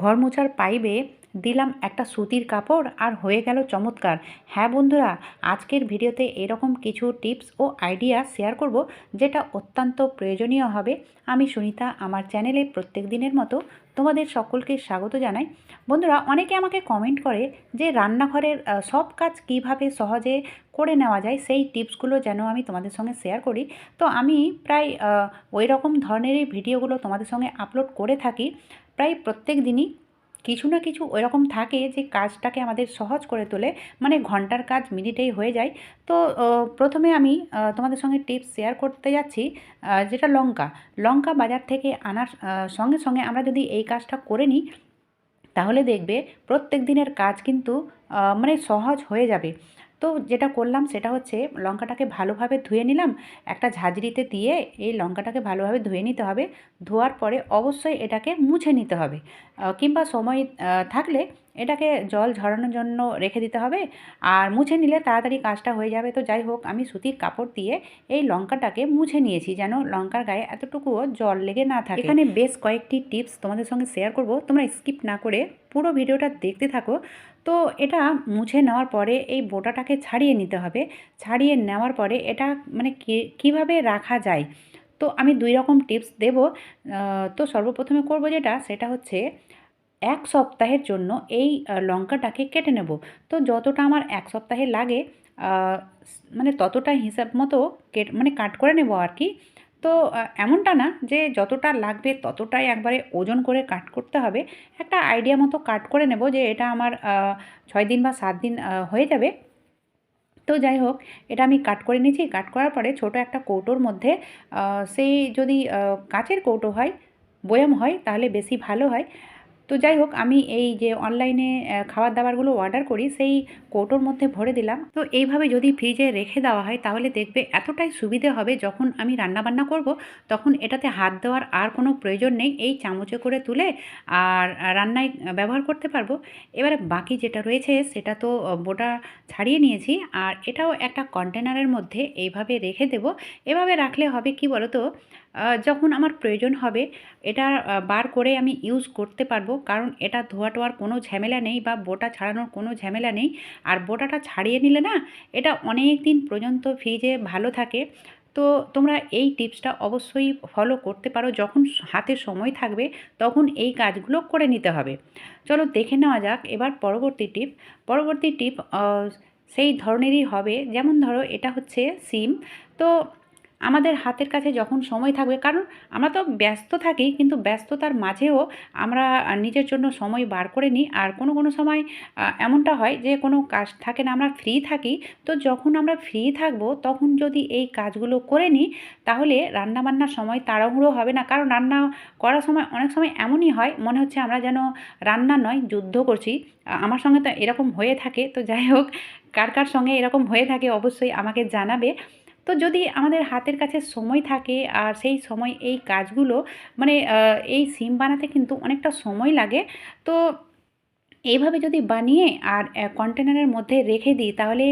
ঘর মোছার পাইপে দিলাম একটা সুতির কাপড় আর হয়ে গেল চমৎকার। হ্যাঁ বন্ধুরা, আজকের ভিডিওতে এরকম কিছু টিপস ও আইডিয়া শেয়ার করব যেটা অত্যন্ত প্রয়োজনীয় হবে। আমি সুনিতা, আমার চ্যানেলে প্রত্যেক দিনের মতো তোমাদের সকলকে স্বাগত জানাই। বন্ধুরা, অনেকে আমাকে কমেন্ট করে যে রান্নাঘরের সব কাজ কীভাবে সহজে করে নেওয়া যায়, সেই টিপসগুলো যেন আমি তোমাদের সঙ্গে শেয়ার করি। তো আমি প্রায় ওই রকম ধরনেরই ভিডিওগুলো তোমাদের সঙ্গে আপলোড করে থাকি। প্রায় প্রত্যেক দিনই কিছু না কিছু ওইরকম থাকে যে কাজটাকে আমাদের সহজ করে তোলে মানে ঘণ্টার কাজ মিনিটেই হয়ে যায়। তো প্রথমে আমি তোমাদের সঙ্গে টিপস শেয়ার করতে যাচ্ছি যেটা লঙ্কা। লঙ্কা বাজার থেকে আনার সঙ্গে সঙ্গে আমরা যদি এই কাজটা করে নিই, তাহলে দেখবে প্রত্যেক দিনের কাজ কিন্তু মানে সহজ হয়ে যাবে। তো যেটা করলাম সেটা হচ্ছে লঙ্কাটাকে ভালোভাবে ধুয়ে নিলাম। একটা ঝাঁঝরিতে দিয়ে এই লঙ্কাটাকে ভালোভাবে ধুয়ে নিতে হবে। ধোয়ার পরে অবশ্যই এটাকে মুছে নিতে হবে। কিংবা সময় থাকলে এটাকে জল ঝরানোর জন্য রেখে দিতে হবে। আর মুছে নিলে তাড়াতাড়ি কাজটা হয়ে যাবে। তো যাই হোক, আমি সুতির কাপড় দিয়ে এই লঙ্কাটাকে মুছে নিয়েছি যেন লঙ্কার গায়ে এতটুকুও জল লেগে না থাকে। এখানে বেশ কয়েকটি টিপস তোমাদের সঙ্গে শেয়ার করব। তোমরা স্কিপ না করে পুরো ভিডিওটা দেখতে থাকো। তো এটা মুছে নেওয়ার পরে এই বোটাটাকে ছাড়িয়ে নিতে হবে। ছাড়িয়ে নেওয়ার পরে এটা মানে কীভাবে রাখা যায়? তো আমি দুই রকম টিপস দেব। তো সর্বপ্রথমে করব যেটা, সেটা হচ্ছে এক সপ্তাহের জন্য এই লঙ্কাটাকে কেটে নেব। তো যতটা আমার এক সপ্তাহে লাগে মানে ততটা হিসাব মতো কেট মানে কাট করে নেব আর কি। তো এমনটা না যে যতটা লাগবে ততটাই একবারে ওজন করে কাট করতে হবে। একটা আইডিয়া মতো কাট করে নেব যে এটা আমার ছয় দিন বা সাত দিন হয়ে যাবে। তো যাই হোক, এটা আমি কাট করে নিয়েছি। কাট করার পরে ছোট একটা কৌটোর মধ্যে সেই যদি কাচের কৌটো হয়, বয়াম হয়, তাহলে বেশি ভালো হয়। তো যাই হোক আমি এই যে অনলাইনে খাবার দাবারগুলো অর্ডার করি, সেই কৌটোর মধ্যে ভরে দিলাম। তো এইভাবে যদি ফ্রিজে রেখে দেওয়া হয়, তাহলে দেখবে এতটাই সুবিধে হবে, যখন আমি রান্নাবান্না করব, তখন এটাতে হাত দেওয়ার আর কোনো প্রয়োজন নেই। এই চামচে করে তুলে আর রান্নায় ব্যবহার করতে পারব। এবারে বাকি যেটা রয়েছে, সেটা তো বোটা ছাড়িয়ে নিয়েছি। আর এটাও একটা কন্টেনারের মধ্যে এইভাবে রেখে দেব। এভাবে রাখলে হবে কি বলো তো যখন আমার প্রয়োজন হবে এটা বার করে আমি ইউজ করতে পারব। কারণ এটা ধোয়া টোয়ার কোনো ঝামেলা নেই বা বোটা ছাড়ানোর কোনো ঝামেলা নেই। আর বোটাটা ছাড়িয়ে নিলে না, এটা অনেক দিন পর্যন্ত ফ্রিজে ভালো থাকে। তো তোমরা এই টিপসটা অবশ্যই ফলো করতে পারো। যখন হাতে সময় থাকবে, তখন এই কাজগুলো করে নিতে হবে। চলো দেখে নেওয়া যাক এবার পরবর্তী টিপ। পরবর্তী টিপ সেই ধরনেরই হবে। যেমন ধরো এটা হচ্ছে সিম। তো আমাদের হাতের কাছে যখন সময় থাকবে, কারণ আমরা তো ব্যস্ত থাকি, কিন্তু ব্যস্ততার মাঝেও আমরা নিজের জন্য সময় বার করে নিই। আর কোনো কোনো সময় এমনটা হয় যে কোনো কাজ থাকে না, আমরা ফ্রি থাকি, তো যখন আমরা ফ্রি থাকব, তখন যদি এই কাজগুলো করে নিই, তাহলে রান্নাবান্নার সময় তাড়াহুড়ো হবে না। কারণ রান্না করার সময় অনেক সময় এমনই হয়, মনে হচ্ছে আমরা যেন রান্না নয়, যুদ্ধ করছি। আমার সঙ্গে তো এরকম হয়ে থাকে, তো যাই হোক, কার কার সঙ্গে এরকম হয়ে থাকে অবশ্যই আমাকে জানাবে। তো যদি আমাদের হাতের কাছে সময় থাকে আর সেই সময় এই কাজগুলো মানে এই সিম বানাতে কিন্তু অনেকটা সময় লাগে, তো এইভাবে যদি বানিয়ে আর কন্টেনারের মধ্যে রেখে দিই, তাহলে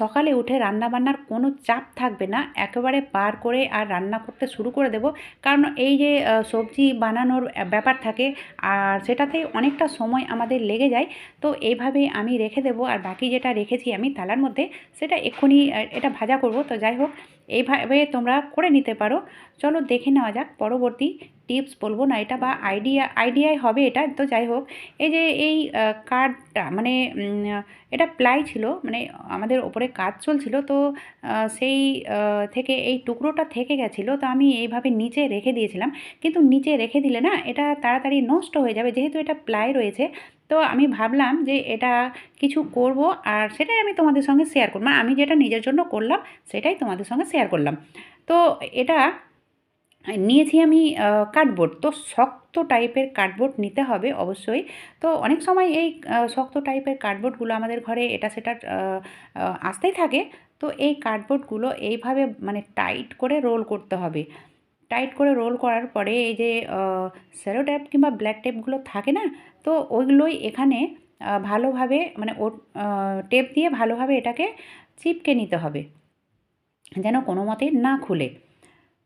সকালে উঠে রান্না বান্নার কোনো চাপ থাকবে না। একেবারে পার করে আর রান্না করতে শুরু করে দেব। কারণ এই যে সবজি বানানোর ব্যাপার থাকে, আর সেটাতে অনেকটা সময় আমাদের লেগে যায়, তো এইভাবে আমি রেখে দেবো। আর বাকি যেটা রেখেছি আমি থালার মধ্যে, সেটা এক্ষুনি এটা ভাজা করব। তো যাই হোক এইভাবে তোমরা করে নিতে পারো। চলো দেখে নেওয়া যাক, পরবর্তী টিপস বলব না এটা বা আইডিয়া আইডিয়াই হবে এটা। তো যাই হোক, এই যে এই কার্ডটা মানে এটা প্লাই ছিল মানে আমাদের ওপরে কাজ চলছিল, তো সেই থেকে এই টুকরোটা থেকে গেছিল, তো আমি এইভাবে নিচে রেখে দিয়েছিলাম। কিন্তু নিচে রেখে দিলে না, এটা তাড়াতাড়ি নষ্ট হয়ে যাবে, যেহেতু এটা প্লাই রয়েছে তো আমি ভাবলাম যে এটা কিছু করব আর সেটাই আমি তোমাদের সঙ্গে শেয়ার করব। মানে আমি যেটা নিজের জন্য করলাম, সেটাই তোমাদের সঙ্গে শেয়ার করলাম। তো এটা নিয়েছি আমি কার্ডবোর্ড তো শক্ত টাইপের কার্ডবোর্ড নিতে হবে অবশ্যই। তো অনেক সময় এই শক্ত টাইপের কার্ডবোর্ডগুলো আমাদের ঘরে এটা সেটা আসতেই থাকে। তো এই কার্ডবোর্ডগুলো এইভাবে মানে টাইট করে রোল করতে হবে। টাইট করে রোল করার পরে এই যে সেলো ট্যাপ কিংবা ব্ল্যাক টেপগুলো থাকে না, তো ওইগুলোই এখানে ভালোভাবে মানে ও টেপ দিয়ে ভালোভাবে এটাকে চিপকে নিতে হবে, যেন কোনো মতে না খুলে।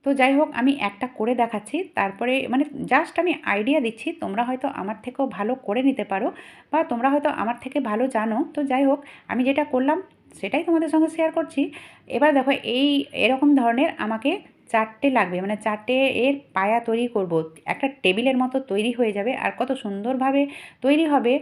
তো যাই হোক, আমি একটা করে দেখাচ্ছি, তারপরে মানে জাস্ট আমি আইডিয়া দিচ্ছি, তোমরা হয়তো আমার থেকেও ভালো করে নিতে পারো, বা তোমরা হয়তো আমার থেকে ভালো জানো, তো যাই হোক, আমি যেটা করলাম, সেটাই তোমাদের সঙ্গে শেয়ার করছি। এবার দেখো, এই এরকম ধরনের আমাকে চারটে লাগবে মানে চারটে এর পায়া তৈরি করব। একটা টেবিলের মতো তৈরি হয়ে যাবে আর কত সুন্দরভাবে তৈরি হবে।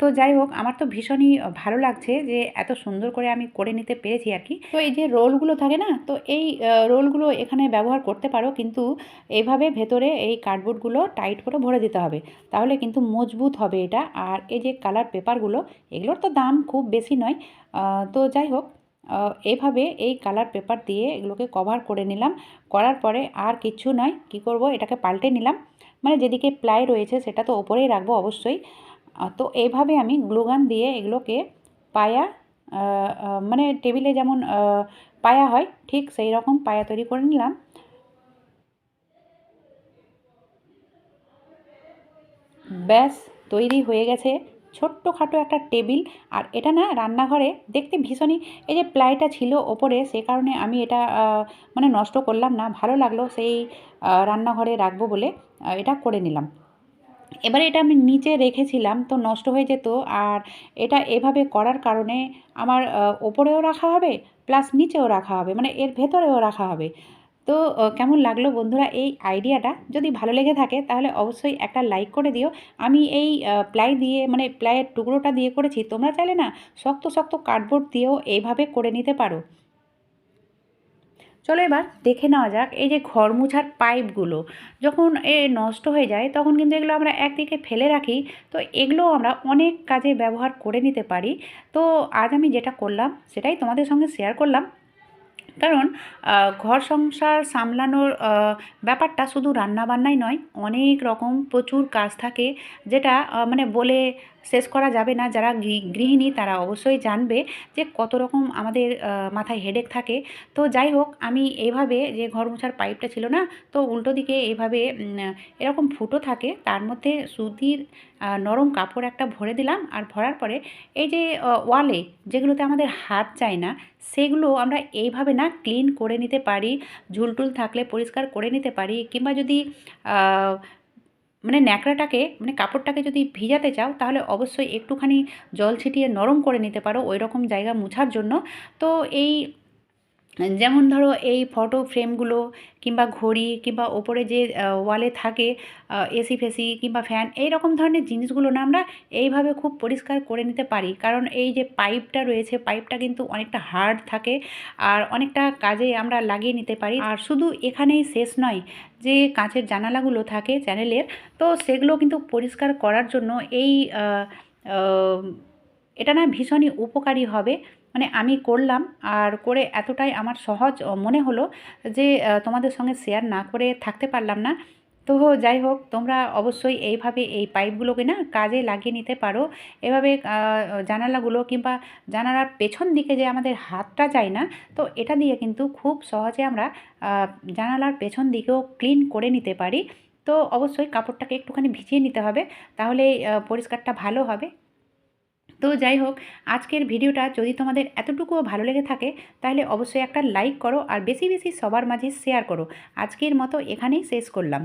তো যাই হোক, আমার তো ভীষণই ভালো লাগছে যে এত সুন্দর করে আমি করে নিতে পেরেছি আর কি। তো এই যে রোলগুলো থাকে না, তো এই রোলগুলো এখানে ব্যবহার করতে পারো কিন্তু এইভাবে ভেতরে এই কার্ডবোর্ডগুলো টাইট করে ভরে দিতে হবে। তাহলে কিন্তু মজবুত হবে এটা। আর এই যে কালার পেপারগুলো, এগুলোর তো দাম খুব বেশি নয়। তো যাই হোক এভাবে এই কালার পেপার দিয়ে এগুলোকে কভার করে নিলাম। করার পরে আর কিছু নয়, কি করব? এটাকে পাল্টে নিলাম। মানে যেদিকে প্লাই রয়েছে সেটা তো ওপরেই রাখব অবশ্যই। তো এইভাবে আমি গ্লুগান দিয়ে এগুলোকে পায়া মানে টেবিলে যেমন পায়া হয়, ঠিক সেই রকম পায়া তৈরি করে নিলাম। ব্যাস, তৈরি হয়ে গেছে। ছোট্টখাটো একটা টেবিল। আর এটা না রান্নাঘরে দেখতে ভীষণই এই যে প্লাইটা ছিল ওপরে, সে কারণে আমি এটা মানে নষ্ট করলাম না। ভালো লাগল সেই রান্নাঘরে রাখব বলে এটা করে নিলাম। এবারে এটা আমি নিচে রেখেছিলাম তো নষ্ট হয়ে যেত। আর এটা এভাবে করার কারণে আমার ওপরেও রাখা হবে, প্লাস নিচেও রাখা হবে মানে এর ভেতরেও রাখা হবে। তো কেমন লাগল বন্ধুরা এই আইডিয়াটা যদি ভালো লেগে থাকে তাহলে অবশ্যই একটা লাইক করে দিও। আমি এই প্লাই দিয়ে মানে প্লাইয়ের টুকরোটা দিয়ে করেছি। তোমরা চাইলে না শক্ত শক্ত কার্ডবোর্ড দিয়েও এইভাবে করে নিতে পারো। চলো এবার দেখে নেওয়া যাক এই যে ঘর মুছার পাইপগুলো যখন এ নষ্ট হয়ে যায় তখন কিন্তু এগুলো আমরা একদিকে ফেলে রাখি। তো এগুলো আমরা অনেক কাজে ব্যবহার করে নিতে পারি। তো আজ আমি যেটা করলাম সেটাই তোমাদের সঙ্গে শেয়ার করলাম। কারণ ঘর সংসার সামলানোর ব্যাপারটা শুধু রান্নাবান্নাই নয়, অনেক রকম প্রচুর কাজ থাকে যেটা মানে বলে শেষ করা যাবে না। যারা গৃহিণী তারা অবশ্যই জানবে যে কত রকম আমাদের মাথায় হেডেক থাকে। তো যাই হোক, আমি এইভাবে যে ঘর মোছার পাইপটা ছিল না, তো উল্টো দিকে এইভাবে এরকম ফুটো থাকে। তার মধ্যে সুতির নরম কাপড় একটা ভরে দিলাম। আর ভরার পরে এই যে ওয়ালে যেগুলোতে আমাদের হাত চায় না, সেগুলো আমরা এইভাবে না ক্লিন করে নিতে পারি। ঝুলটুল থাকলে পরিষ্কার করে নিতে পারি। কিংবা যদি মানে ন্যাকড়াটাকে মানে কাপড়টাকে যদি ভিজাতে চাও, তাহলে অবশ্যই একটুখানি জল ছিটিয়ে নরম করে নিতে পারো ওই রকম জায়গা মুছার জন্য। তো এই যেমন ধরো এই ফটো ফ্রেমগুলো কিংবা ঘড়ি কিংবা ওপরে যে ওয়ালে থাকে এসি ফেসি কিংবা ফ্যান এই রকম ধরনের জিনিসগুলো না আমরা এইভাবে খুব পরিষ্কার করে নিতে পারি। কারণ এই যে পাইপটা রয়েছে পাইপটা কিন্তু অনেকটা হার্ড থাকে আর অনেকটা কাজে আমরা লাগিয়ে নিতে পারি। আর শুধু এখানেই শেষ নয়, যে কাঁচের জানালাগুলো থাকে চ্যানেলের তো সেগুলো কিন্তু পরিষ্কার করার জন্য এই এটা না ভীষণই উপকারী হবে। মানে আমি করলাম আর করে এতটাই আমার সহজ মনে হলো যে তোমাদের সঙ্গে শেয়ার না করে থাকতে পারলাম না। তো যাই হোক, তোমরা অবশ্যই এইভাবে এই পাইপগুলোকে না কাজে লাগিয়ে নিতে পারো। এভাবে জানালাগুলো কিংবা জানালার পেছন দিকে যে আমাদের হাতটা যায় না, তো এটা দিয়ে কিন্তু খুব সহজে আমরা জানালার পেছন দিকেও ক্লিন করে নিতে পারি। তো অবশ্যই কাপড়টাকে একটুখানি ভিজিয়ে নিতে হবে তাহলে পরিষ্কারটা ভালো হবে। তো যাই হোক, আজকের ভিডিওটা যদি তোমাদের এতটুকুও ভালো লেগে থাকে, তাহলে অবশ্যই একটা লাইক করো আর বেশি বেশি সবার মাঝে শেয়ার করো। আজকের মতো এখানেই শেষ করলাম।